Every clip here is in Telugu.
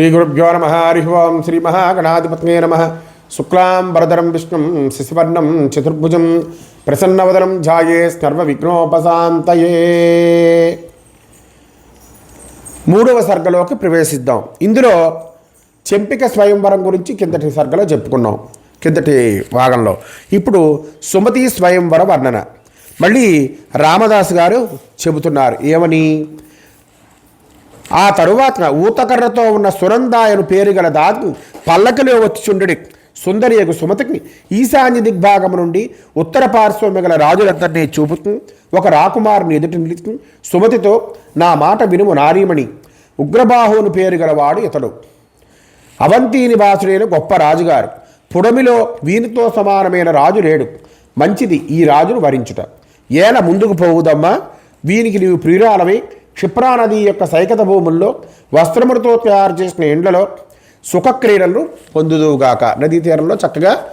శ్రీగురుభ్యో నమ హరి ఓం శ్రీ మహాగణాధిపత్యే నమ. శుక్లాం వరదరం విష్ణుం శిశువర్ణం చతుర్భుజం ప్రసన్నవదనం ఝాయే సర్వ విఘ్నోపశాంతయే మూడవ సర్గలోకి ప్రవేశిద్దాం. ఇందులో చెంపిక స్వయంవరం గురించి కిందటి సర్గలో చెప్పుకున్నాం. కిందటి భాగంలో. ఇప్పుడు సుమతి స్వయంవర వర్ణన. మళ్ళీ రామదాసు గారు చెబుతున్నారు. ఏమని? ఆ తరువాత ఊతకర్రతో ఉన్న సురందాయను పేరు గల దాగు పల్లకిలో వచ్చి చుండడి. సుందరియకు సుమతికి ఈశాన్య దిగ్భాగము నుండి ఉత్తర పార్శ్వమి గల రాజులందరినీ చూపుతూ ఒక రాకుమారుని ఎదుటి నిలుతూ సుమతితో నా మాట వినుము నారీమణి. ఉగ్రబాహువును పేరు గలవాడు ఇతడు. అవంతి నివాసుడైన గొప్ప రాజుగారు. పుడమిలో వీనితో సమానమైన రాజు లేడు. మంచిది ఈ రాజును వరించుట. ఏల ముందుకు పోవుదమ్మా? వీనికి నీవు ప్రియురాలవై. క్షిప్రా నది యొక్క సైకత భూముల్లో వస్త్రములతో తయారు చేసిన ఇండ్లలో సుఖక్రీడలు పొందుదువుగాక. నదీ తీరంలో చక్కగా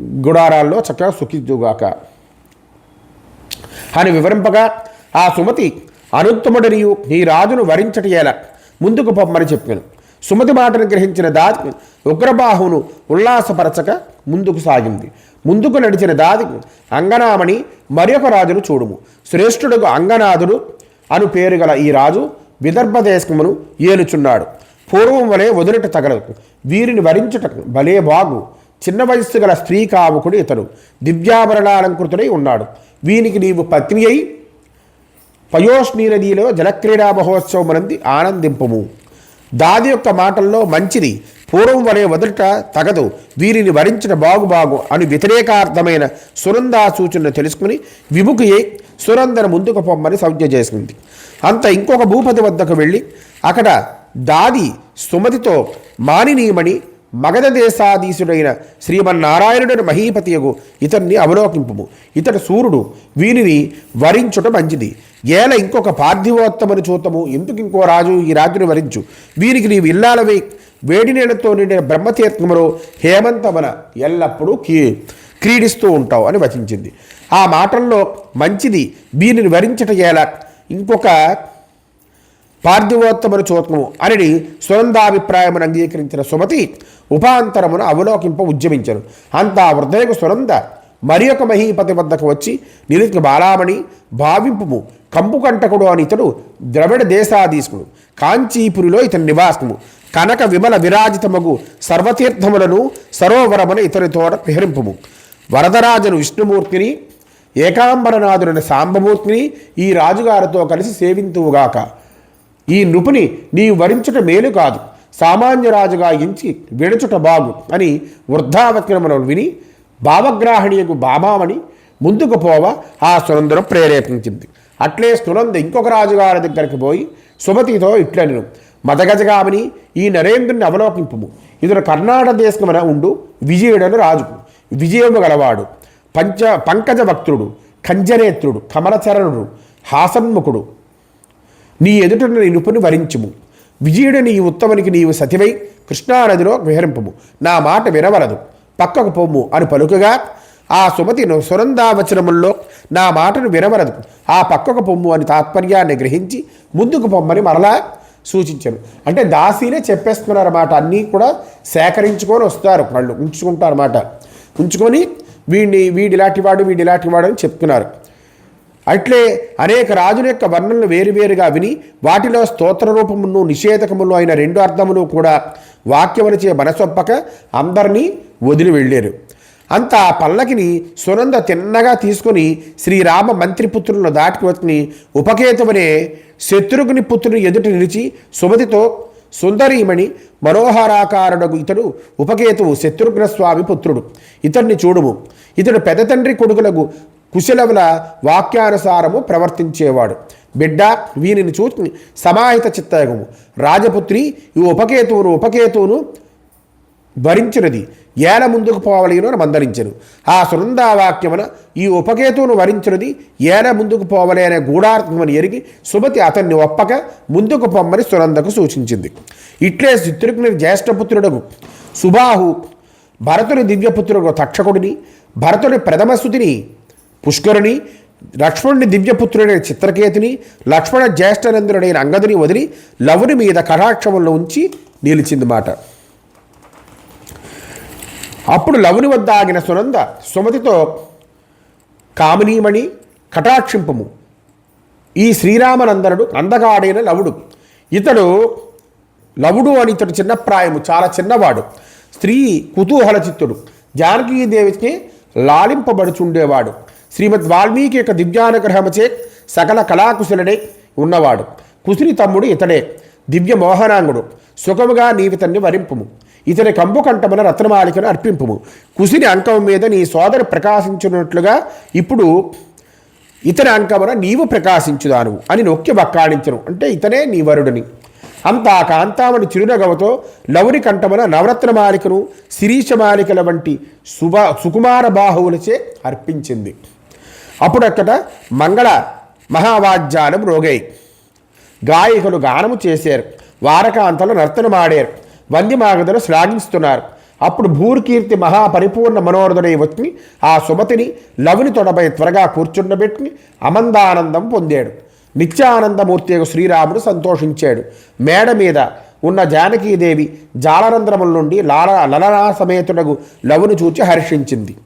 గుడారాల్లో చక్కగా సుఖిద్దుగాక అని వివరింపగా ఆ సుమతి అనుత్తముడనియు ఈ రాజును వరించటి ముందుకు పొమ్మని చెప్పాను సుమతి మాటను గ్రహించిన దాది ఉగ్రబాహువును ఉల్లాసపరచక ముందుకు సాగింది. ముందుకు నడిచిన దాది అంగనామణి మరొక రాజును చూడుము. శ్రేష్ఠుడుగు అంగనాథుడు అను పేరు గల ఈ రాజు విదర్భ దేశమును ఏలుచున్నాడు. పూర్వం వలె వదిలిట తగలదు వీరిని వరించుట భలే బాగు చిన్న వయస్సు గల స్త్రీ కాముకుడు ఇతడు. దివ్యాభరణాలంకృతుడై ఉన్నాడు. వీనికి నీవు పత్ని అయి పయోష్ణీ నదిలో జలక్రీడా మహోత్సవమునంది ఆనందింపము. దాది యొక్క మాటల్లో మంచిది పూర్వం వలె వదులుట తగదు వీరిని వరించిన బాగు బాగు అని వ్యతిరేకార్థమైన సునందా సూచనను తెలుసుకుని విముఖి సునందన ముందుకు పొమ్మని సంజ్ఞ చేసింది. అంత ఇంకొక భూపతి వద్దకు వెళ్ళి అక్కడ దాది సుమతితో మానినీయమని మగధ దేశాధీశుడైన శ్రీమన్నారాయణుడైన మహీపతియగు ఇతన్ని అవలోకింపుము. ఇతడు సూర్యుడు వీనిని వరించుట మంచిది. ఏల ఇంకొక పార్థివోత్తమని చూతము. ఎందుకు ఇంకో రాజు ఈ రాజుని వరించు? వీరికి నీవు ఇల్లాలవే. వేడి నీళ్ళతో నిండిన బ్రహ్మతీర్థములో హేమంతమన ఎల్లప్పుడూ కీ క్రీడిస్తూ ఉంటావు అని వచించింది. ఆ మాటల్లో మంచిది వీరిని వరించట ఎలా ఇంకొక పార్థివోత్తమను చూతము అని సునందాభిప్రాయమును అంగీకరించిన సుమతి ఉపాంతరమును అవలోకింప ఉద్యమించను. అంతా వృద్ధయకు సునంద మరి ఒక మహీపతి వద్దకు వచ్చి నిలికి బాలామణి భావింపుము. కంపుకంటకుడు అని ఇతడు ద్రవిడ దేశాధీశుడు. కాంచీపురిలో ఇతని నివాసము. కనక విమల విరాజితమగు సర్వతీర్థములను సరోవరమున ఇతని తోడ విహరింపుము. వరదరాజను విష్ణుమూర్తిని ఏకాంబరనాథుడైన సాంబమూర్తిని ఈ రాజుగారితో కలిసి సేవింతువుగాక. ఈ నృపుని నీవు వరించుట మేలు కాదు. సామాన్య రాజుగా ఎంచి విడచుట బాగు అని వృద్ధావక్రమను విని భావగ్రాహిణియకు బామామని ముందుకు పోవ ఆ సునందరం ప్రేరేపించింది. అట్లే సునంద ఇంకొక రాజుగారి దగ్గరికి పోయి సుమతితో ఇట్లనిను. మదగజగామని ఈ నరేంద్రుని అవలోకింపు ఇతడు కర్ణాటక దేశమున ఉండు విజయుడను రాజుకు. విజయము గలవాడు. పంచ పంకజ భక్తుడు కంజనేత్రుడు కమలచరణుడు హాసన్ముఖుడు. నీ ఎదుట నీ నిపుని వరించుము. విజయుడు నీ ఉత్తమునికి నీవు సతివై కృష్ణానదిలో విహరింపము. నా మాట వినవలదు. పక్కకు పొమ్ము అని పలుకగా ఆ సుమతి సునందావచనముల్లో నా మాటను వినవలదు. ఆ పక్కకు పొమ్ము అని తాత్పర్యాన్ని గ్రహించి ముందుకు పొమ్మని మరలా సూచించారు అంటే దాసీనే చెప్పేస్తున్నారన్నమాట. అన్నీ కూడా సేకరించుకొని వస్తారు. వాళ్ళు ఉంచుకుంటారన్నమాట. ఉంచుకొని వీడిని వీడి ఇలాంటివాడు వీడి ఇలాంటివాడు అని చెప్తున్నారు. అట్లే అనేక రాజుల యొక్క వర్ణనలు వేరువేరుగా విని వాటిలో స్తోత్ర రూపమును నిషేధకములు అయిన రెండు అర్థములు కూడా వాక్యములచే మనసొప్పక అందరినీ వదిలి వెళ్ళారు. అంత ఆ పల్లకిని సునంద తిన్నగా తీసుకుని శ్రీరామ మంత్రిపుత్రులను దాటికి వచ్చి ఉపకేతమనే శత్రుఘ్ని పుత్రుని ఎదుట నిలిచి సుమతితో సుందరీమణి మనోహరాకారుడకు ఇతడు ఉపకేతువు శత్రుఘ్నస్వామి పుత్రుడు. ఇతడిని చూడుము. ఇతడు పెద్ద తండ్రి కొడుకులకు కుశలముల వాక్యానుసారము ప్రవర్తించేవాడు. బిడ్డ వీనిని చూచి సమాహిత చిత్తయగము. రాజపుత్రి ఈ ఉపకేతువును ఉపకేతువును వరించినది. ఏల ముందుకు పోవలేను అని మందరించను ఆ సునందావాక్యమున ఈ ఉపకేతువును వరించినది ఏల ముందుకు పోవలే అనే గూఢార్థమని ఎరిగి సుమతి అతన్ని ఒప్పక ముందుకు పొమ్మని సునందకు సూచించింది. ఇట్లే చిత్రుకుని జ్యేష్ఠపుత్రుడకు సుబాహు భరతుని దివ్యపుత్రుడు తక్షకుడిని భరతుని ప్రథమస్థుతిని పుష్కరుని లక్ష్మణుని దివ్యపుత్రుడైన చిత్రకేతుని లక్ష్మణ జ్యేష్ఠనందుడైన అంగదుని వదిలి లవుని మీద కటాక్షములను ఉంచి నిలిచింది మాట. అప్పుడు లవుని వద్ద ఆగిన సునంద సుమతితో కామినీమణి కటాక్షింపము. ఈ శ్రీరామనందనుడు అందగాడైన లవుడు. ఇతడు లవుడు అని ఇతడు చిన్న ప్రాయము చాలా చిన్నవాడు. స్త్రీ కుతూహల చిత్తుడు జానకీదేవికి లాలింపబడుచుండేవాడు. శ్రీమద్ వాల్మీకి యొక్క దివ్యానుగ్రహమచే సకల కళాకుశలుడై ఉన్నవాడు. కుసిరి తమ్ముడు ఇతడే. దివ్య మోహనాంగుడు సుఖముగా నీవితన్ని వరింపుము. ఇతని కంబు కంఠమున రత్నమాలికను అర్పింపుము. కుసిని అంకం మీద నీ సోదరు ప్రకాశించినట్లుగా ఇప్పుడు ఇతని అంకమున నీవు ప్రకాశించుదాను అని నొక్కి వక్కాడించను అంటే ఇతనే నీ వరుడిని. అంతా కాంతామణి చిరునగవతో లవుని కంఠమున నవరత్నమాలికను శిరీషమాలికల వంటి సుభ సుకుమార బాహువులచే అర్పించింది. అప్పుడక్కట మంగళ మహావాద్యానం రోగై. గాయకులు గానము చేశారు వారకాంతలు నర్తనమాడారు. వంద్యమాగదులు శ్లాఘిస్తున్నారు. అప్పుడు భూర్కీర్తి మహాపరిపూర్ణ మనోరథుడై వచ్చి ఆ సుమతిని లవుని తొడపై త్వరగా కూర్చుండబెట్టి అమందానందం పొందాడు. నిత్యానందమూర్తి యొక్క శ్రీరాముడు సంతోషించాడు. మేడ మీద ఉన్న జానకీదేవి జాలరంధ్రముల నుండి లాల లలనా సమేతుడగు లవును చూచి హర్షించింది.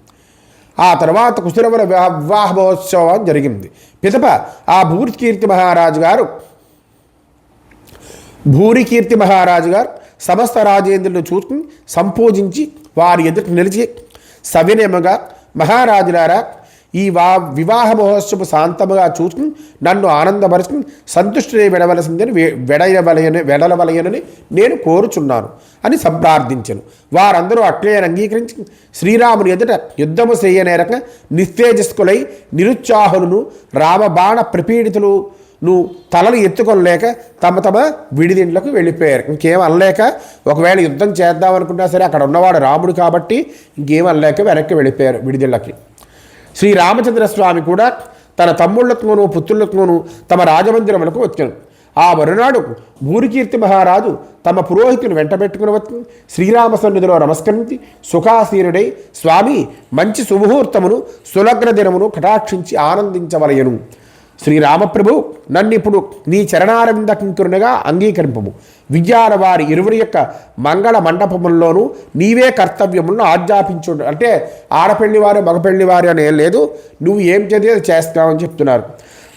ఆ తర్వాత కుశలవుల వివాహ మహోత్సవం జరిగింది. పిదప ఆ భూర్కీర్తి మహారాజు గారు భూరికీర్తి మహారాజు గారు సమస్త రాజేంద్రులను చూసుకుని సంపూజించి వారి ఎదుట నిలిచి సవినయముగా మహారాజులారా ఈ వా వివాహ మహోత్సవ శాంతముగా చూసుకుని నన్ను ఆనందపరుచుకుని సంతుష్టిని వెడవలసిందని వెడయవలయని వెడలవలయనని నేను కోరుచున్నాను అని సంప్రార్థించను. వారందరూ అట్లే అంగీకరించి శ్రీరాముని ఎదుట యుద్ధము చేయనేరక నిస్తేజస్కులై నిరుత్సాహులను రామబాణ ప్రపీడితులు నువ్వు తలలు ఎత్తుకొనలేక తమ తమ విడిదిండ్లకు వెళ్ళిపోయారు. ఇంకేం అనలేక ఒకవేళ యుద్ధం చేద్దాం అనుకున్నా సరే అక్కడ ఉన్నవాడు రాముడు కాబట్టి ఇంకేం అనలేక వెనక్కి వెళ్ళిపోయారు విడిదిళ్ళకి. శ్రీరామచంద్ర స్వామి కూడా తన తమ్ముళ్ళతోనూ పుత్రులతోనూ తమ రాజమందిరములకు వచ్చాను ఆ మరునాడు భూరికీర్తి మహారాజు తమ పురోహితుని వెంటబెట్టుకుని వచ్చి శ్రీరామ సన్నిధిలో నమస్కరించి సుఖాసీనుడై స్వామి మంచి సుముహూర్తమును సులగ్న దినమును కటాక్షించి ఆనందించవలయను శ్రీరామప్రభు నన్నిప్పుడు నీ చరణారవింద కింకురునిగా అంగీకరింపము. విద్యాల వారి ఇరువురి యొక్క మంగళ మండపముల్లోనూ నీవే కర్తవ్యములను ఆజ్ఞాపించు అంటే ఆడపెళ్ళి వారు మగపెళ్ళి వారు అని ఏం లేదు. నువ్వు ఏం చదివి చేస్తావని చెప్తున్నారు.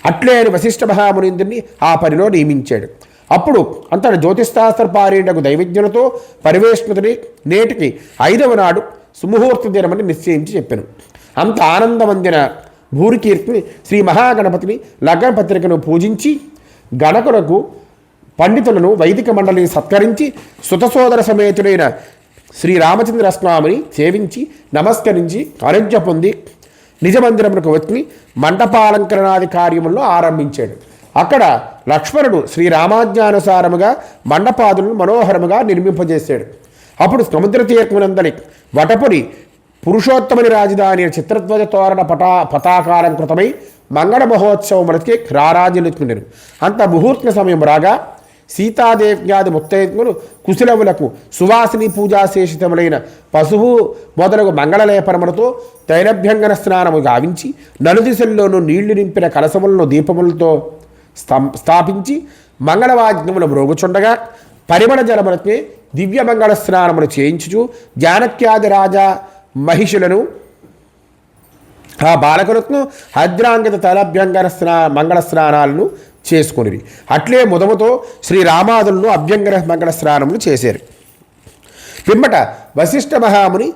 అట్లే వశిష్ట వశిష్ఠ మహామునిందుని ఆ పనిలో నియమించాడు. అప్పుడు అంతటి జ్యోతిష్శాస్త్ర పారేటకు దైవజ్ఞులతో పరివేష్ణుతుని నేటికి ఐదవ నాడు సుముహూర్త దినమని నిశ్చయించి చెప్పాను. అంత ఆనందమందిన భూరికీర్తిని శ్రీ మహాగణపతిని లగ్న పత్రికను పూజించి గణకులకు పండితులను వైదిక మండలిని సత్కరించి సుతసోదర సమేతుడైన శ్రీ రామచంద్ర స్వామిని సేవించి నమస్కరించి ఆరోగ్య పొంది నిజమందిరమునకు వచ్చి మండపాలంకరణాది కార్యములను ఆరంభించాడు. అక్కడ లక్ష్మణుడు శ్రీ రామాజ్ఞానుసారముగా మండపాదులను మనోహరముగా నిర్మింపజేశాడు. అప్పుడు సముద్ర తీర్పునందలి వటపురి పురుషోత్తమని రాజధాని చిత్రధ్వజ తోరణ పటా పతాకాలంకృతమై మంగళ మహోత్సవములకి రారాజులుచుకునేరు అంత ముహూర్త సమయం రాగా సీతాదేవ్యాది ముత్తైదులు కుశలములకు సువాసిని పూజాశేషితములైన పశువు మొదలగు మంగళలేపనములతో తైలభ్యంగన స్నానము గావించి నలుదిశల్లోనూ నీళ్ళు నింపిన కలసములను దీపములతో స్థాపించి మంగళవాజ్ఞములు మ్రోగుచుండగా పరిమళ జలములకే దివ్య మంగళ స్నానములు చేయించుచు జానక్యాది రాజా మహిషులను. ఆ బాలకులకు హద్రాంగత తలభ్యంగర స్నా మంగళ స్నానాలను చేసుకునివి అట్లే ముదముతో శ్రీ అభ్యంగర మంగళ స్నానములు చేశారు పిమ్మట వశిష్ఠ మహాముని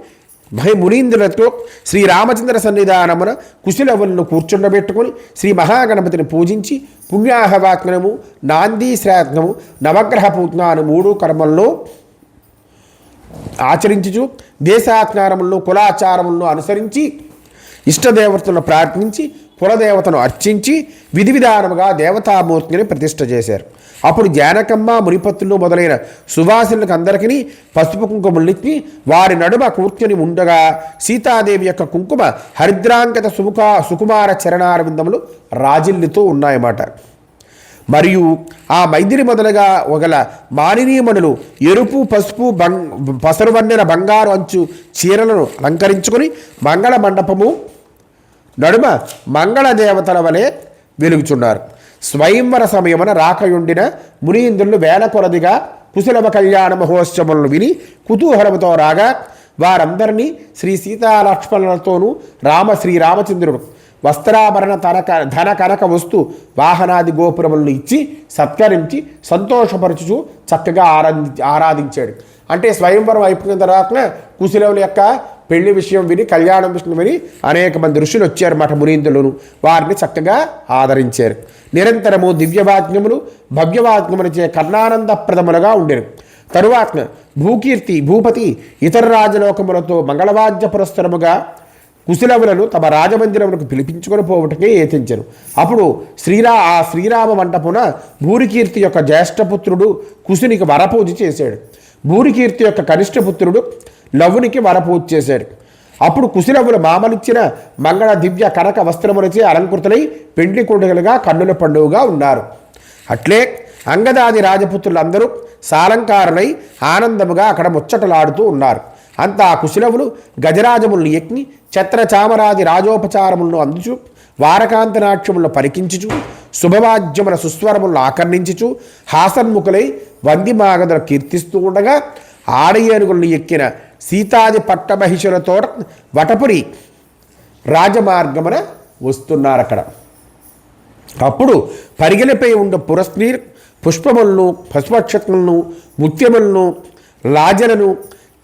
మహి మునీంద్రులతో శ్రీ రామచంద్ర సన్నిధానమున కుశలవులను కూర్చుండబెట్టుకుని శ్రీ మహాగణపతిని పూజించి పుణ్యాహవాక్నము నాందీ శ్రాత్నము నవగ్రహ పూజ్ఞాను మూడు కర్మల్లో ఆచరించుచు దేశాచారములను కులాచారములను అనుసరించి ఇష్టదేవతలను ప్రార్థించి కులదేవతను అర్చించి విధి విధానముగా దేవతామూర్తిని ప్రతిష్ట చేశారు. అప్పుడు జానకమ్మ మునిపత్తులు మొదలైన సువాసులకు అందరికీ పసుపు కుంకుమల్నిచ్చి వారి నడుమ కూర్చొని ఉండగా సీతాదేవి యొక్క కుంకుమ హరిద్రాంకత సుముఖ సుకుమార చరణారవిందములు రాజిల్లుతూ ఉన్నాయన్నమాట. మరియు ఆ మైదిరి మొదలుగా ఒకల మానినీయమనులు ఎరుపు పసుపు బంగ్ పసరు వండిన బంగారు అంచు చీరలను అలంకరించుకొని మంగళ మండపము నడుమ మంగళ దేవతల వలె వెలుగుచున్నారు. స్వయంవర సమయమున రాకయుండిన మునీంద్రులు వేల కొలదిగా కుశలవ కళ్యాణ మహోత్సవములను విని కుతూహలముతో రాగా వారందరినీ శ్రీ సీతాలక్ష్మణులతోనూ రామ శ్రీ రామచంద్రుడు వస్త్రాభరణ తనక ధన కనక వస్తు వాహనాది గోపురములను ఇచ్చి సత్కరించి సంతోషపరచుచు చక్కగా ఆరాధి ఆరాధించాడు. అంటే స్వయంవరం అయిపోయిన తర్వాత కుశలవుల యొక్క పెళ్ళి విషయం విని కళ్యాణం విషయం విని అనేక మంది ఋషులు వచ్చారు మఠ మునీందులను వారిని చక్కగా ఆదరించారు. నిరంతరము దివ్యవాజ్ఞములు భవ్యవాజ్ఞములచే కర్ణానందప్రదములుగా ఉండేరు తరువాత భూకీర్తి భూపతి ఇతర రాజలోకములతో మంగళవాద్య పురస్సరముగా కుశలవులను తమ రాజమందిరములకు పిలిపించుకొని పోవటకే ఏతించరు అప్పుడు శ్రీరా ఆ శ్రీరామ మంటపున భూరికీర్తి యొక్క జ్యేష్ఠపుత్రుడు కుశునికి వరపూజ చేశాడు. భూరికీర్తి యొక్క కనిష్టపుత్రుడు లవునికి వరపూజ చేశాడు. అప్పుడు కుశలవులు మామలిచ్చిన మంగళ దివ్య కనక వస్త్రములచే అలంకృతులై పెండ్లి కొడుగలుగా కన్నుల పండుగగా ఉన్నారు. అట్లే అంగదాది రాజపుత్రులందరూ సాలంకారులై ఆనందముగా అక్కడ ముచ్చటలాడుతూ ఉన్నారు. అంతా కుశలవులు గజరాజములను ఎక్కి ఛత్రచామరాది రాజోపచారములను అందుచు వారకాంత నాట్యములను పరికించుచు శుభవాద్యముల సుస్వరములను ఆకర్ణించుచు హాసన్ముఖులై వంది మాగదులు కీర్తిస్తూ ఉండగా ఆడయేనుగులను ఎక్కిన సీతాది పట్టమహిషులతో వటపురి రాజమార్గమున వస్తున్నారు అక్కడ అప్పుడు పరిగెలపై ఉండే పురస్నీర్ పుష్పములను పశుపక్షకులను ముత్యములను లాజలను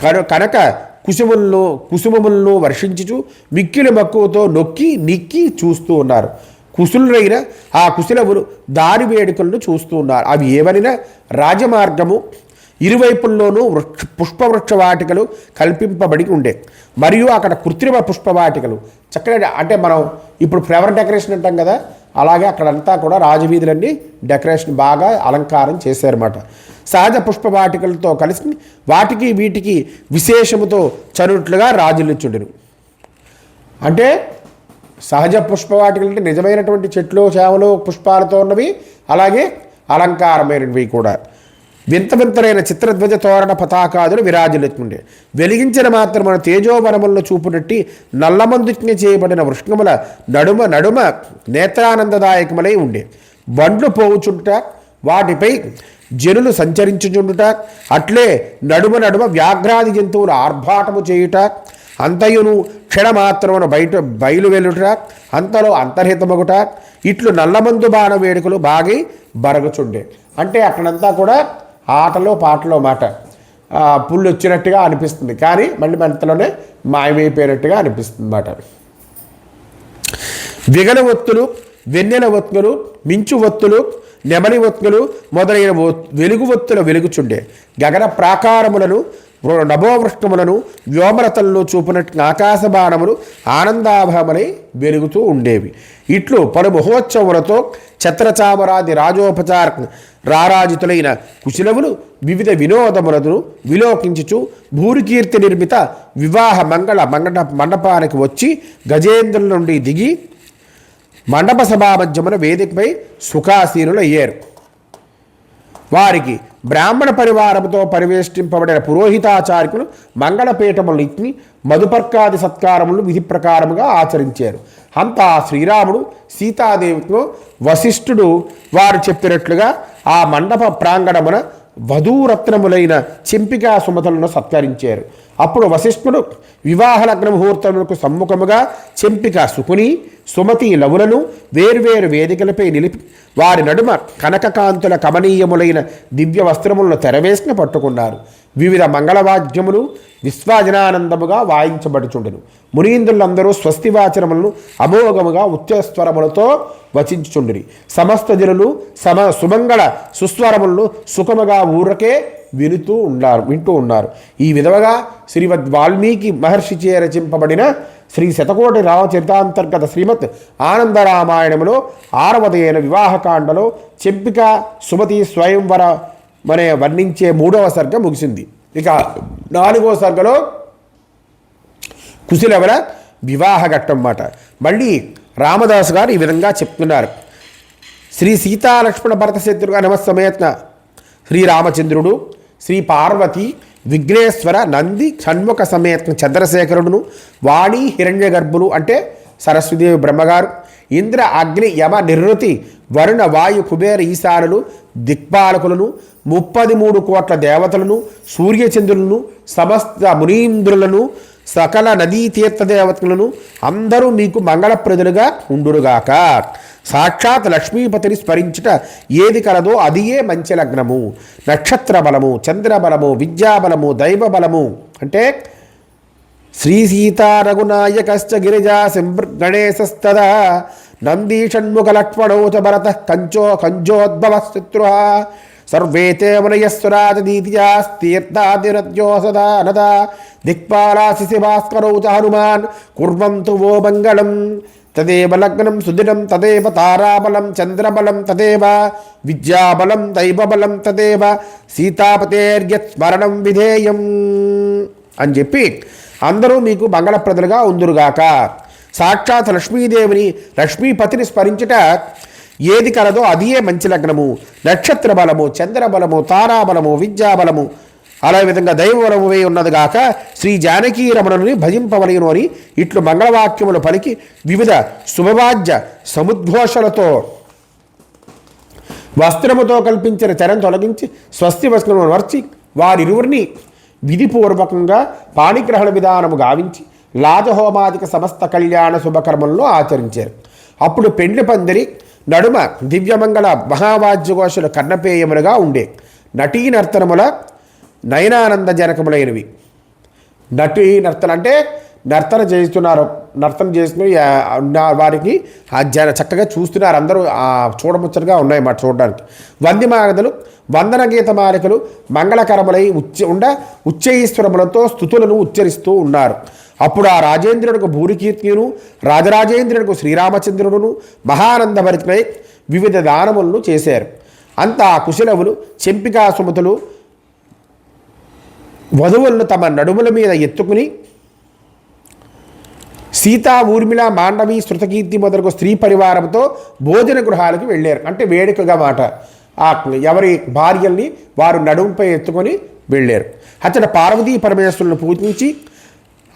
కను కనుక కుసుములను కుసుమముల్లో వర్షించుచు మిక్కిలి మక్కువతో నొక్కి నిక్కి చూస్తూ ఉన్నారు. కుశులైన ఆ కుశలములు దారి వేడుకలను చూస్తూ ఉన్నారు. అవి ఏవైనా రాజమార్గము ఇరువైపుల్లోనూ వృక్ష పుష్పవృక్ష వాటికలు కల్పింపబడి ఉండే. మరియు అక్కడ కృత్రిమ పుష్పవాటికలు చక్కగా అంటే మనం ఇప్పుడు ఫ్లవర్ డెకరేషన్ అంటాం కదా అలాగే అక్కడంతా కూడా రాజవీధులన్నీ డెకరేషన్ బాగా అలంకారం చేశారన్నమాట. సహజ పుష్పవాటికలతో కలిసి వాటికి వీటికి విశేషముతో చనుట్లుగా రాజులిచ్చుండెను. అంటే సహజ పుష్పవాటికలు అంటే నిజమైనటువంటి చెట్లు చేమలు పుష్పాలతో ఉన్నవి అలాగే అలంకారమైనవి కూడా. వింత వింతలైన చిత్రధ్వజ తోరణ పతాకాదులు విరాజులెత్తుండే వెలిగించిన మాత్రమున తేజోవనములను చూపునట్టి నల్లమందుజ్ఞ చేయబడిన వృష్ణముల నడుమ నడుమ నేత్రానందదాయకములై ఉండే. బండ్లు పోవుచుంట వాటిపై జనులు సంచరించుచుండుట అట్లే నడుమ నడుమ వ్యాఘ్రాది జంతువులు ఆర్భాటము చేయుట అంతయును క్షణమాత్రమున బయట బయలు వెలుట అంతలో అంతర్హితమగుట ఇట్లు నల్లమందు బాణ వేడుకలు బాగి బరగుచుండే. అంటే అక్కడంతా కూడా ఆటలో పాటలో మాట. పుల్లు వచ్చినట్టుగా అనిపిస్తుంది. కానీ మళ్ళీ మంతలోనే మాయమైపోయినట్టుగా అనిపిస్తుంది మాట. విగల ఒత్తులు వెన్నెల ఒత్తులు మించు ఒత్తులు నెమలి ఒత్తులు మొదలైన వెలుగు ఒత్తుల వెలుగుచుండే. గగన ప్రాకారములను నభోవృష్ణములను వ్యోమలతల్లో చూపినట్టు ఆకాశబాణములు ఆనందాభామలై వెలుగుతూ ఉండేవి. ఇట్లు పలు మహోత్సవములతో ఛత్రచామరాది రాజోపచార రారాజితులైన కుశలములు వివిధ వినోదములను విలోకించుచు భూరికీర్తి నిర్మిత వివాహ మంగళ మంగళ మండపానికి వచ్చి గజేంద్రుల నుండి దిగి మండప సభా మధ్యమున వేదికపై సుఖాసీనులు అయ్యారు. వారికి బ్రాహ్మణ పరివారముతో పరివేష్టింపబడిన పురోహితాచార్యులు మంగళపీఠములు ఇచ్చి మధుపర్కాది సత్కారములు విధి ప్రకారముగా ఆచరించారు. అంతా శ్రీరాముడు సీతాదేవితో వశిష్ఠుడు వారు చెప్పినట్లుగా ఆ మండప ప్రాంగణమున వధూరత్నములైన చెంపికా సుమతులను సత్కరించారు. అప్పుడు వశిష్ఠుడు వివాహ లగ్న ముహూర్తములకు సమ్ముఖముగా చెంపిక సుకుని సుమతి లవులను వేర్వేరు వేదికలపై నిలిపి వారి నడుమ కనకకాంతుల కమనీయములైన దివ్య వస్త్రములను తెరవేసిన పట్టుకున్నారు. వివిధ మంగళవాద్యములు విశ్వాజనానందముగా వాయించబడుచుండెను. మునీంద్రులందరూ స్వస్తివాచనములను అమోఘముగా ఉచ్చస్వరములతో వచించుచుండిరి. సమస్త జనులు సమ సుమంగళ సుస్వరములను సుఖముగా ఊరకే వినుతూ ఉన్నారు వింటూ ఉన్నారు. ఈ విధముగా శ్రీమద్ వాల్మీకి మహర్షి చే రచింపబడిన శ్రీ శతకోటి రామచరితాంతర్గత శ్రీమత్ ఆనందరామాయణములో ఆరవదైన వివాహకాండలో చెంపిక సుమతి స్వయంవర మనే వర్ణించే మూడవ సర్గ ముగిసింది. ఇక నాలుగవ సర్గలో కుశలవల వివాహ ఘట్టం మాట. మళ్ళీ రామదాసు గారు ఈ విధంగా చెప్తున్నారు. శ్రీ సీతాలక్ష్మణ భరత శత్రుగా నమస్సమేత్న శ్రీరామచంద్రుడు శ్రీ పార్వతి విఘ్నేశ్వర నంది షణ్ముఖ సమేత చంద్రశేఖరుడును వాణి హిరణ్య గర్భులు అంటే సరస్వదేవి బ్రహ్మగారు ఇంద్ర అగ్ని యమ నిర్వృతి వరుణ వాయు కుబేర ఈశానులు దిక్పాలకులను ముప్పది మూడు కోట్ల దేవతలను సూర్యచంద్రులను సమస్త మునీంద్రులను సకల నదీ తీర్థదేవతలను అందరూ మీకు మంగళప్రదులుగా ఉండురుగాక. సాక్షాత్ లక్ష్మీపతిని స్మరించుట ఏది కలదో అదియే మంచి లగ్నము. నక్షత్ర బలము చంద్ర బలము విద్యాబలము దైవ బలము అంటే శ్రీ సీతా రఘునాయకశ్చ గిరిజా గణేశస్తదా నందీషణ్ముఖ లక్ష్మణౌ చ భరత కంచో కంజోద్భవ శత్రు సర్వే తే మునయస్సురాజదీత్యాస్తీర్థాదిరద్యో సదా నదా దిక్పాలా శిశిభాస్కరౌ చ హనుమాన్ కుర్వంతు వో మంగళం. తదేవ లగ్నం సుదినం తదేవ తారాబలం చంద్రబలం తదేవ విద్యాబలం దైవబలం తదేవ సీతాపతేర్యస్మరణం విధేయం. అని చెప్పి అందరూ మీకు మంగళప్రదులుగా ఉందురుగాక. సాక్షాత్ లక్ష్మీదేవిని లక్ష్మీపతిని స్మరించట ఏది కలదో అదియే మంచి లగ్నము. నక్షత్ర బలము చంద్రబలము తారాబలము విద్యాబలము. అలా విధంగా దైవబలము ఉన్నదిగాక శ్రీ జానకీ రమణుని భజింపవలయను అని ఇట్లు మంగళవాక్యములు పలికి వివిధ శుభవాద్య సముద్ఘోషలతో వస్త్రముతో కల్పించిన తెరను తొలగించి స్వస్తి వస్త్రమును వర్చి వారిరువురిని విధిపూర్వకంగా పాణిగ్రహణ విధానము గావించి లాజహోమాదిక సమస్త కళ్యాణ శుభకర్మలను ఆచరించారు. అప్పుడు పెండ్లి పందిరి నడుమ దివ్యమంగళ మహావాద్యఘోషలు కర్ణపేయములుగా ఉండే. నటీ నర్తనముల నయనానందజనకములైనవి. నటీ నర్తన అంటే నర్తన చేస్తున్నారు నర్తన చేస్తున్న వారికి ఆ జన చక్కగా చూస్తున్నారు. అందరూ ఆ చూడముచ్చటగా ఉన్నాయి మాట చూడడానికి. వందిమాగదలు వందన గీత మాలికలు మంగళకరములై ఉచ్చ ఉండ ఉచ్చైశ్వరములతో స్థుతులను ఉచ్చరిస్తూ ఉన్నారు. అప్పుడు ఆ రాజేంద్రుడికి భూరికీర్తియును రాజరాజేంద్రుడికి శ్రీరామచంద్రుడును మహానందభరితమై వివిధ దానములను చేశారు. అంతా కుశలవులు చెంపికా సుమతులు వధువులను తమ నడుముల మీద ఎత్తుకుని సీతా ఊర్మిళ మాండవి శృతకీర్తి మొదలకు స్త్రీ పరివారంతో భోజన గృహాలకు వెళ్ళారు. అంటే వేడుకగా మాట. ఆ ఎవరి భార్యల్ని వారు నడుముపై ఎత్తుకొని వెళ్ళారు. అతడు పార్వతీ పరమేశ్వరులను పూజించి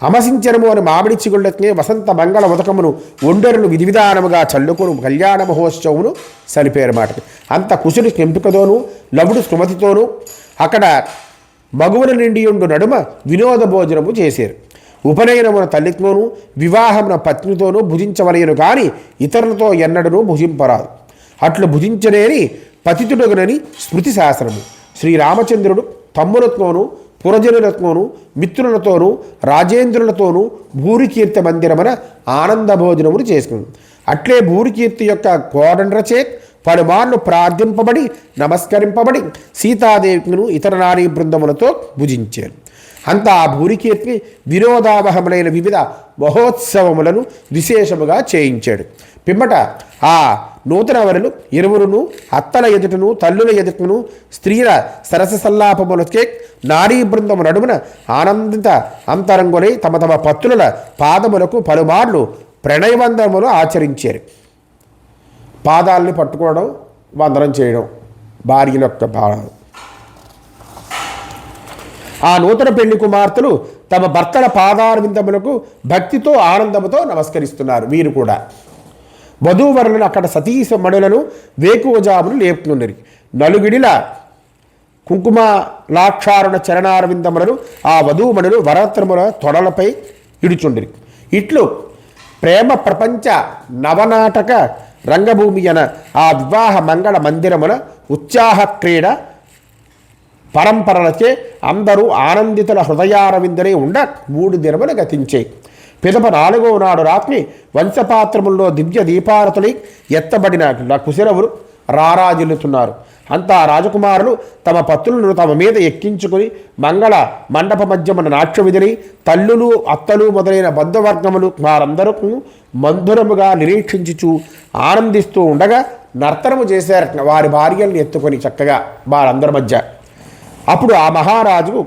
అమసించరము అని మామిడి చిగుళ్ళకే వసంత మంగళ ఉదకమును ఒండెరును విధి విధానముగా చల్లుకును కళ్యాణ మహోత్సవమును సలిపేరు మాట అంత కుశుడి ఎంపికతోనూ లవుడు సుమతితోనూ అక్కడ మగువుల నిండి ఉండు నడుమ వినోద భోజనము చేశారు ఉపనయనమున తల్లితోనూ వివాహమున పత్నితోనూ భుజించవలయను కానీ ఇతరులతో ఎన్నడనూ భుజింపరాదు. అట్లు భుజించలేని పతితుడగునని స్మృతి శాస్త్రము శ్రీరామచంద్రుడు తమ్ములతోనూ పురజనులతోనూ మిత్రులతోనూ రాజేంద్రులతోనూ భూరికీర్తి మందిరమున ఆనంద భోజనములు చేసుకుని. అట్లే భూరికీర్తి యొక్క కోడండ్రచే పలుమార్లు ప్రార్థింపబడి నమస్కరింపబడి సీతాదేవిను ఇతర నారీ బృందములతో భుజించారు. అంతా ఆ భూరికీర్తి వినోదావహములైన వివిధ మహోత్సవములను విశేషముగా చేయించాడు. పిమ్మట ఆ నూతన వరులు ఇరువురును అత్తల ఎదుటను తల్లుల ఎదుటను స్త్రీల సరస సల్లాపములకే నారీ బృందము నడుమున ఆనందిత అంతరంగులై తమ తమ పత్తుల పాదములకు పలుమార్లు ప్రణయవందనములు ఆచరించారు. పాదాలని పట్టుకోవడం వందనం చేయడం భార్యల యొక్క భావం ఆ నూతన పెళ్ళి కుమార్తెలు తమ భర్తల పాదారవిందములకు భక్తితో ఆనందముతో నమస్కరిస్తున్నారు. వీరు కూడా. వధూవరులను అక్కడ సతీశ మణులను వేకువజామును లేపుతున్నది. నలుగిడిల కుంకుమ లాక్షారుణ చరణారవిందములను ఆ వధూమణులు వరత్రముల తొడలపై ఇడుచుండిరి. ఇట్లు ప్రేమ ప్రపంచ నవనాటక రంగభూమి అన ఆ వివాహ మంగళ మందిరముల ఉత్సాహ క్రీడ పరంపరలచే అందరూ ఆనందితుల హృదయారవిందనే ఉండ మూడు దినములు గతించే. పిదప నాలుగవ నాడు రాత్రి వంశపాత్రముల్లో దివ్య దీపారతులై ఎత్తబడిన కుశలవులు రారాజిల్లుతున్నారు. అంతా రాజకుమారులు తమ పత్రులను తమ మీద ఎక్కించుకుని మంగళ మండప మధ్యమున నాట్య విధిని తల్లులు అత్తలు మొదలైన బంధువర్గములు వారందరూ మంధురముగా నిరీక్షించుచు ఆనందిస్తూ ఉండగా నర్తనము చేశారట వారి భార్యల్ని ఎత్తుకొని చక్కగా వారందరి మధ్య. అప్పుడు ఆ మహారాజు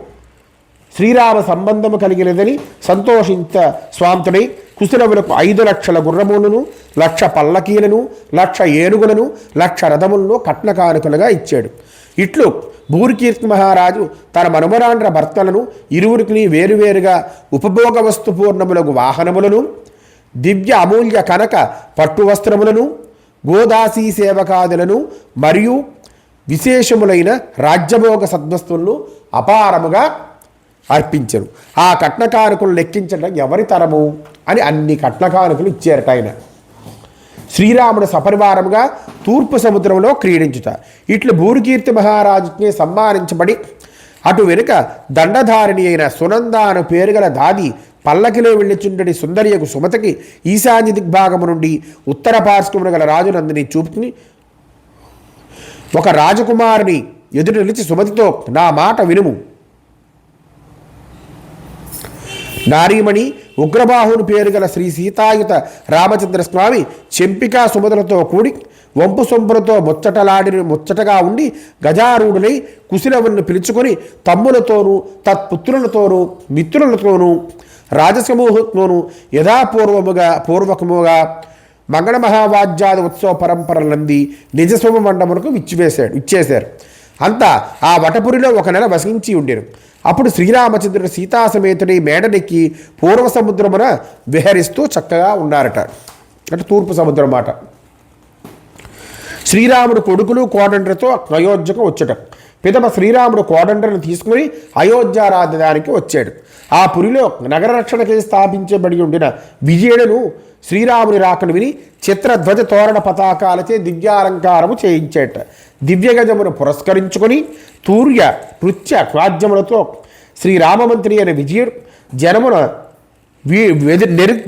శ్రీరామ సంబంధము కలిగినదని సంతోషించ స్వాంతుడై కుశలములకు ఐదు లక్షల గుర్రములను లక్ష పల్లకీలను లక్ష ఏనుగులను లక్ష రథములను కట్న కానుకలుగా ఇచ్చాడు. ఇట్లు భూరికీర్తి మహారాజు తన మనుమరాండ్ర భర్తలను ఇరువురికి వేరువేరుగా ఉపభోగ వస్తు పూర్ణములకు వాహనములను దివ్య అమూల్య కనక పట్టు వస్త్రములను గోదాసీ సేవకాదులను మరియు విశేషములైన రాజ్యభోగ సద్వస్తువులను అపారముగా అర్పించరు. ఆ కట్నకానుకలు లెక్కించడం ఎవరి తరము? అని అన్ని కట్నకానుకలు ఇచ్చారట ఆయన. శ్రీరాముడు సపరివారముగా తూర్పు సముద్రంలో క్రీడించుట. ఇట్లు భూరికీర్తి మహారాజుని సమ్మానించబడి అటు వెనుక దండధారిణి అయిన సునంద అను పేరుగల దాది పల్లకిలో వెళ్ళిచుండటి సుందరియకు సుమతికి ఈశాన్య దిగ్భాగము నుండి ఉత్తర పార్శ్వమున గల రాజునందిని చూపుకుని ఒక రాజకుమారుని ఎదురు నిలిచి సుమతితో నా మాట వినుము. నారీమణి ఉగ్రబాహుని పేరు గల శ్రీ సీతాయుత రామచంద్ర స్వామి చెంపికా సుమతులతో కూడి వంపు సొంపులతో ముచ్చటలాడి ముచ్చటగా ఉండి గజారూఢులై కుశలవుని పిలుచుకొని తమ్ములతోనూ తత్పుత్రులతోనూ మిత్రులతోనూ రాజసమూహంలోనూ యథాపూర్వముగా పూర్వకముగా మంగళ మహావాద్యాది ఉత్సవ పరంపరలంది నిజస్వమ మండమునకు విచ్చివేశాడు ఇచ్చేశారు. అంతా ఆ వటపురిలో ఒక నెల వసించి ఉండేరు. అప్పుడు శ్రీరామచంద్రుడు సీతాసమేతుడి మేడనెక్కి పూర్వ సముద్రమున విహరిస్తూ చక్కగా ఉన్నారట. అంటే తూర్పు సముద్రం మాట. శ్రీరాముడు కొడుకులు కోడండ్రతో అయోధ్యకు వచ్చట. పిదప శ్రీరాముడు కోడండ్రను తీసుకుని అయోధ్య రాజధానికి వచ్చాడు. ఆ పురిలో నగర రక్షణకై స్థాపించబడి ఉండిన విజయుడును శ్రీరాముని రాకను విని చిత్రధ్వజ తోరణ పతాకాలచే దివ్యాలంకారము చేయించేట. దివ్యగజమును పురస్కరించుకొని తూర్య నృత్య క్వాద్యములతో శ్రీరామమంత్రి అనే విజయుడు జనమున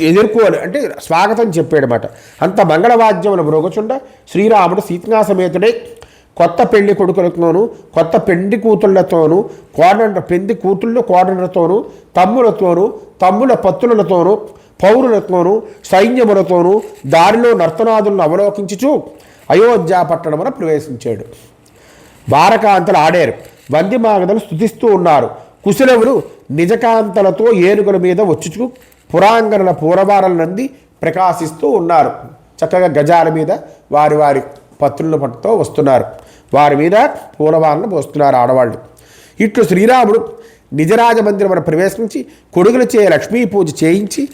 ఎదుర్కోవాలి అంటే స్వాగతం చెప్పాడనమాట అంత మంగళవాద్యమును మృగచుండ శ్రీరాముడు సీతాసమేతుడై కొత్త పెళ్ళి కొడుకులతోనూ కొత్త పెండి కూతుళ్ళతోనూ కోడండ్ర పెండి కూతుళ్ళు కోడండ్రతోనూ తమ్ములతోనూ తమ్ముల పత్తులతోనూ పౌరులతోనూ సైన్యములతోనూ దారిలో నర్తనాదులను అవలోకించుచు అయోధ్య పట్టణమున ప్రవేశించాడు. బారకాంతలు ఆడారు. వందిమాగదలు స్థుతిస్తూ ఉన్నారు. కుశలవులు నిజకాంతలతో ఏనుగుల మీద వచ్చుచు పురాంగణల పూరవారల నంది ప్రకాశిస్తూ ఉన్నారు. చక్కగా గజాల మీద వారి వారి పత్రుల పట్టుతో వస్తున్నారు. వారి మీద పూలవాలను పోస్తున్నారు ఆడవాళ్ళు. ఇట్లు శ్రీరాముడు నిజరాజ మందిరమున ప్రవేశించి కొడుకుల చేయ లక్ష్మీ పూజ చేయించి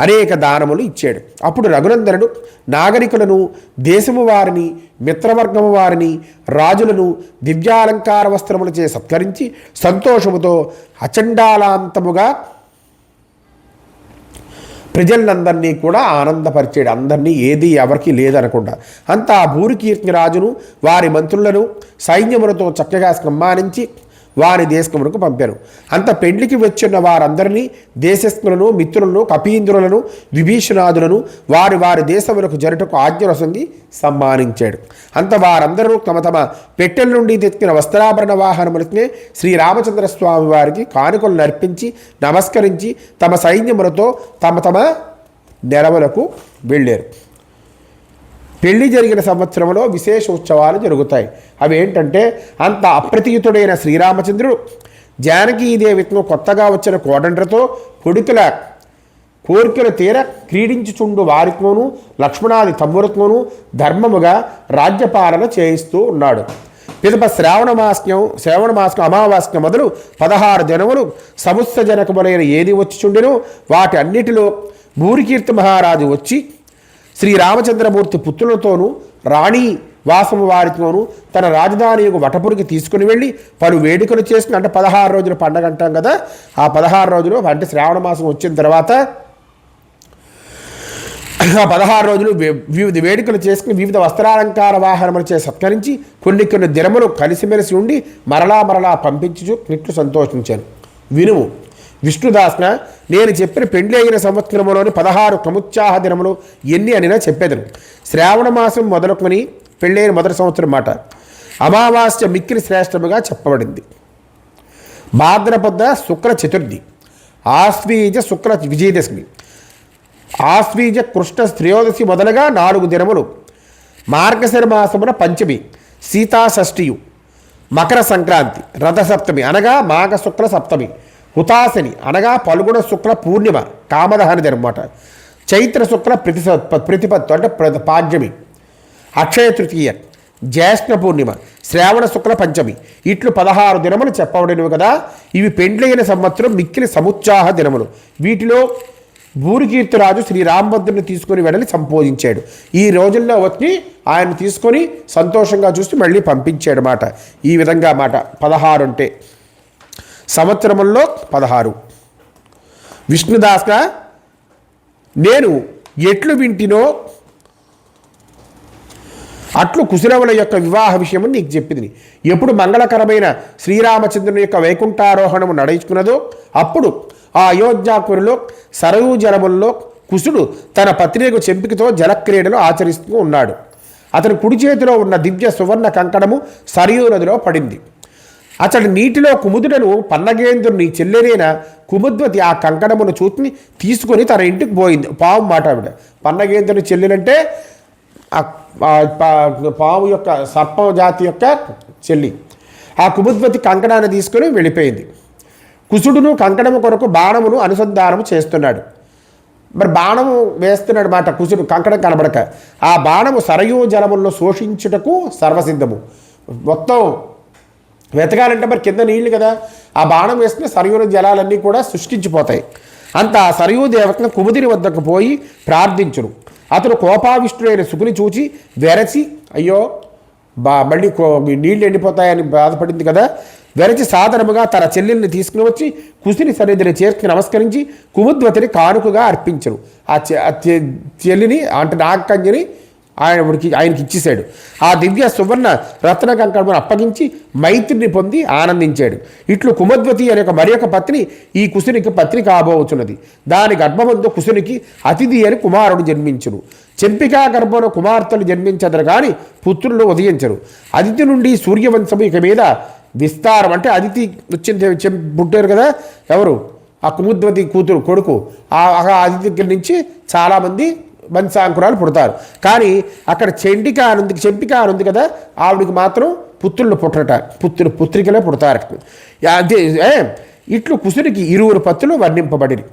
అనేక దానములు ఇచ్చాడు. అప్పుడు రఘునందనుడు నాగరికులను దేశము వారిని మిత్రవర్గము వారిని రాజులను దివ్యాలంకార వస్త్రములచే సత్కరించి సంతోషముతో అచండాలాంతముగా ప్రజలందరినీ కూడా ఆనందపరిచాడు. అందరినీ ఏది ఎవరికి లేదనకుండా. అంతా భూరికీర్తి రాజును వారి మంత్రులను సైన్యములతో చక్కగా సన్మానించి వారి దేశములకు పంపారు. అంత పెండ్లికి వచ్చిన వారందరినీ దేశస్థులను మిత్రులను కపీంద్రులను విభీషణాదులను వారి వారి దేశములకు జరుటకు ఆజ్ఞరసంగి సమ్మానించాడు. అంత వారందరూ తమ తమ పెట్టెల నుండి తెచ్చిన వస్త్రాభరణ వాహనములకే శ్రీరామచంద్రస్వామి వారికి కానుకలు నర్పించి నమస్కరించి తమ సైన్యములతో తమ తమ నెరవులకు వెళ్ళారు. పెళ్ళి జరిగిన సంవత్సరంలో విశేష ఉత్సవాలు జరుగుతాయి. అవి ఏంటంటే అంత అప్రతియుతుడైన శ్రీరామచంద్రుడు జానకీదేవితో కొత్తగా వచ్చిన కోడండ్రతో కొడుకుల కోరికల తీర క్రీడించుచుండు వారితోనూ లక్ష్మణాది తమ్ములతోనూ ధర్మముగా రాజ్యపాలన చేయిస్తూ ఉన్నాడు. పిదప శ్రావణ మాస్యం శ్రావణ మాసం అమావాస్య మొదలు పదహారు జనములు సముత్సజనకములైన ఏది వచ్చిచుండెనో? వాటి అన్నిటిలో భూరికీర్తి మహారాజు వచ్చి శ్రీ రామచంద్రమూర్తి పుత్రులతోనూ రాణి వాసము వారితోనూ తన రాజధాని యొక్క వటపురికి తీసుకుని వెళ్ళి పలు వేడుకలు చేసిన అంటే పదహారు రోజుల పండగ అంటాం కదా ఆ పదహారు రోజులు అంటే శ్రావణ మాసం వచ్చిన తర్వాత ఆ పదహారు రోజులు వివిధ వేడుకలు చేసుకుని వివిధ వస్త్రాలంకార వాహనములు చే సత్కరించి కొన్ని కొన్ని దినములు కలిసిమెలిసి ఉండి మరలా మరలా పంపించుచు నిట్లు సంతోషించాను వినుము. విష్ణుదాస్న నేను చెప్పిన పెండ్లి అయిన సంవత్సరములోని పదహారు క్రముత్సాహ దినములు ఎన్ని అనినా చెప్పేదను. శ్రావణ మాసం మొదలుకొని పెళ్ళైన మొదటి సంవత్సరం మాట. అమావాస్య మిక్కిలి శ్రేష్టముగా చెప్పబడింది. భాద్రపద శుక్ల చతుర్థి. ఆశ్వీజ శుక్ల విజయదశమి. ఆశ్వీజ కృష్ణ త్రయోదశి మొదలుగా నాలుగు దినములు. మార్గశిర మాసమున పంచమి సీతాషష్ఠియు. మకర సంక్రాంతి రథసప్తమి అనగా మాఘ శుక్ల సప్తమి. హుతాశని అనగా పలుగుణ శుక్ల పూర్ణిమ కామదహని అనమాట చైత్ర శుక్ల ప్రతిస ప్రతిపత్తు అంటే ప్ర- పాడ్యమి అక్షయ తృతీయ జ్యేష్ఠ పూర్ణిమ శ్రావణ శుక్ల పంచమి. ఇట్లు పదహారు దినములు చెప్పబడినవి కదా. ఇవి పెండ్లైన సంవత్సరం మిక్కిలి సముత్సాహ దినములు. వీటిలో భూరికీర్తిరాజు శ్రీ రామభద్రుని తీసుకుని వెళ్ళి సంబోధించాడు. ఈ రోజుల్లో వచ్చి ఆయన తీసుకొని సంతోషంగా చూసి మళ్ళీ పంపించాడు మాట. ఈ విధంగా మాట. పదహారు అంటే సంవత్సరంలో పదహారు. విష్ణుదాస్గా నేను ఎట్లు వింటినో అట్లు కుశలవుల యొక్క వివాహ విషయము నీకు చెప్పింది ఎప్పుడు మంగళకరమైన శ్రీరామచంద్రుని యొక్క వైకుంఠారోహణము నడుచుకున్నదో అప్పుడు ఆ అయోధ్యాపురిలో సరయూ జలముల్లో కుశుడు తన పత్రిక చెంపికతో జలక్రీడలు ఆచరిస్తూ ఉన్నాడు. అతని కుడి చేతిలో ఉన్న దివ్య సువర్ణ కంకణము సరయూ నదిలో పడింది. అతడు నీటిలో కుముదుడను పన్నగేంద్రుని చెల్లెలైన కుముద్వతి ఆ కంకణమును చూసి తీసుకొని తన ఇంటికి పోయింది. పాము మాట ఆవిడ. పన్నగేంద్రుని చెల్లెలంటే పా- పాము యొక్క సర్పం జాతి యొక్క చెల్లి. ఆ కుముద్వతి కంకణాన్ని తీసుకొని వెళ్ళిపోయింది. కుసుడును కంకణము కొరకు బాణమును అనుసంధానము చేస్తున్నాడు. మరి బాణము వేస్తున్నాడు మాట కుసుడు. కంకణం కనబడక. ఆ బాణము సరయూ జలముల్లో శోషించుటకు సర్వసిద్ధము. మొత్తం వెతకాలంటే మరి కింద నీళ్ళు కదా. ఆ బాణం వేస్తే సరయూల జలాలన్నీ కూడా శుష్కించిపోతాయి అంత సరయూ దేవతను కుముదిని వద్దకు పోయి ప్రార్థించును. అతను కోపావిష్ణుడైన సుకుని చూచి వెరచి అయ్యో బా మళ్ళీ కో- నీళ్ళు ఎండిపోతాయని బాధపడింది కదా. వెరచి సాధనముగా తన చెల్లెల్ని తీసుకుని వచ్చి కుసిని సన్నిధిని చేర్చి నమస్కరించి కుముద్వతిని కానుకగా అర్పించరు ఆ చె- చెల్లిని అంటే నాగకంజని ఆయనకి ఆయనకి ఇచ్చేశాడు ఆ దివ్య సువర్ణ రత్న కంకణమును అప్పగించి మైత్రిని పొంది ఆనందించాడు. ఇట్లు కుమద్వతి అనే ఒక మరి పత్ని ఈ కుసునికి పత్ని కాబోచున్నది దాని గర్భమందు కుసునికి అతిథి అని కుమారుడు జన్మించును. చెంపికా గర్భంలో కుమార్తెలు జన్మించదరు కానీ పుత్రులు ఉదయించరు. అతిథి నుండి సూర్యవంశము ఇక మీద విస్తారం. అంటే అతిథి వచ్చింది చెం- పుట్టారు కదా ఎవరు? ఆ కుముద్వతి కూతురు కొడుకు. ఆ అతిథి దగ్గర నుంచి చాలామంది వంశాంకురాలు పుడతారు. కానీ అక్కడ చెండిక అని ఉంది చెంపిక అని ఉంది కదా ఆవిడికి మాత్రం పుత్రులు పుట్టట పుత్రులు పుత్రికలే పుడతారట అదే ఇట్లు కుసునికి ఇరువురు పత్తులు వర్ణింపబడిరి.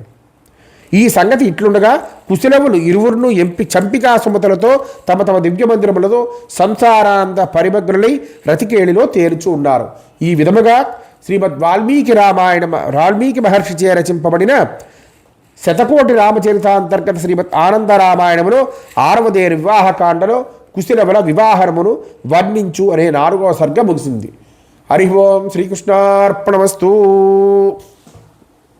ఈ సంగతి ఇట్లుండగా కుశలములు ఇరువురును ఎంపి చంపికా సుమతులతో తమ తమ దివ్య మందిరములతో సంసారానంద పరిమగ్నులై రతికేళిలో తేలుచు ఉన్నారు. ఈ విధముగా శ్రీమద్ వాల్మీకి రామాయణ వాల్మీకి మహర్షి చే రచింపబడిన శతకోటి రామచరిత అంతర్గత శ్రీమద్ ఆనంద రామాయణములో ఆరవదే వివాహకాండలో కుశలముల వివాహమును వర్ణించు అనే నాలుగవ సర్గ ముగిసింది. హరి ఓం శ్రీకృష్ణార్పణమస్తూ.